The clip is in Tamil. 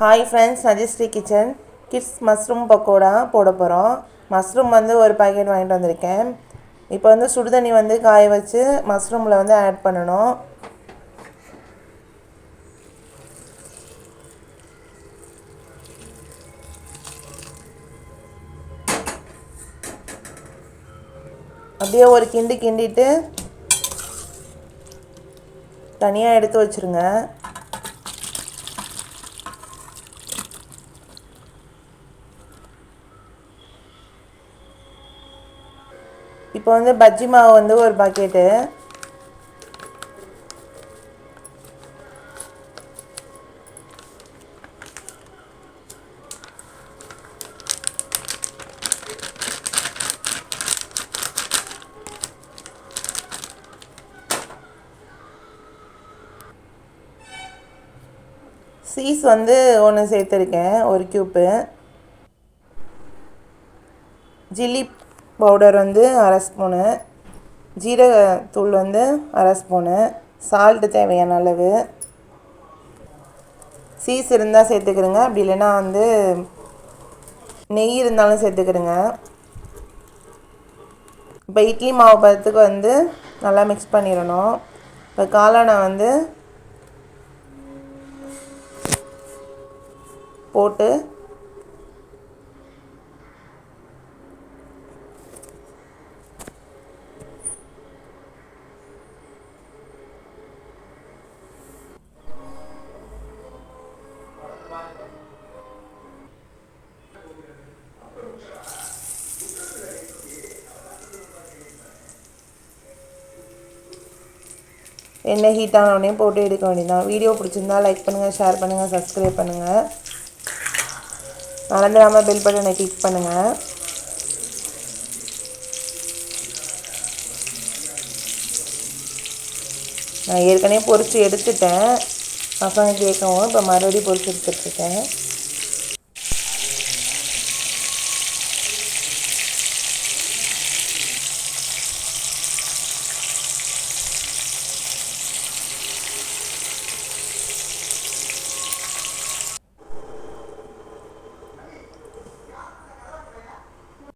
Hi friends Najasri kitchen kids mushroom pakoda போட போகிறோம் மஷ்ரூம் வந்து ஒரு பாக்கெட் வாங்கிட்டு வந்திருக்கேன். இப்போ வந்து சுடுதண்ணி வந்து காய வச்சு மஷ்ரூமில் வந்து ஆட் பண்ணணும். அப்படியே ஒரு கிண்டு கிண்டிட்டு தனியாக எடுத்து வச்சுருங்க. இப்போ வந்து பஜ்ஜி மாவு வந்து ஒரு பாக்கெட்டு சீஸ் வந்து ஒன்று சேர்த்துருக்கேன் ஒரு க்யூப்பு ஜில்லி பவுடர் வந்து அரை ஸ்பூனு ஜீரகத்தூள் வந்து அரை ஸ்பூனு சால்ட்டு தேவையான அளவு. சீஸ் இருந்தால் சேர்த்துக்கிறேங்க அப்படி இல்லைன்னா வந்து நெய் இருந்தாலும் சேர்த்துக்கிறேங்க இப்போ இட்லி மாவு பதத்துக்கு வந்து நல்லா மிக்ஸ் பண்ணிடணும். இப்போ காளானை வந்து போட்டு எண்ணெய் ஹீட் ஆனோடனே போட்டு எடுக்க வேண்டியதான் வீடியோ பிடிச்சிருந்தா லைக் பண்ணுங்கள் ஷேர் பண்ணுங்கள் சப்ஸ்கிரைப் பண்ணுங்கள் மறந்துடாமல் பெல் பட்டனை கிளிக் பண்ணுங்கள் நான் ஏற்கனவே பொறிச்சு எடுத்துட்டேன். பசங்க கேட்கவும் இப்போ மறுபடியும் பொறிச்சு எடுத்துட்ருக்கேன்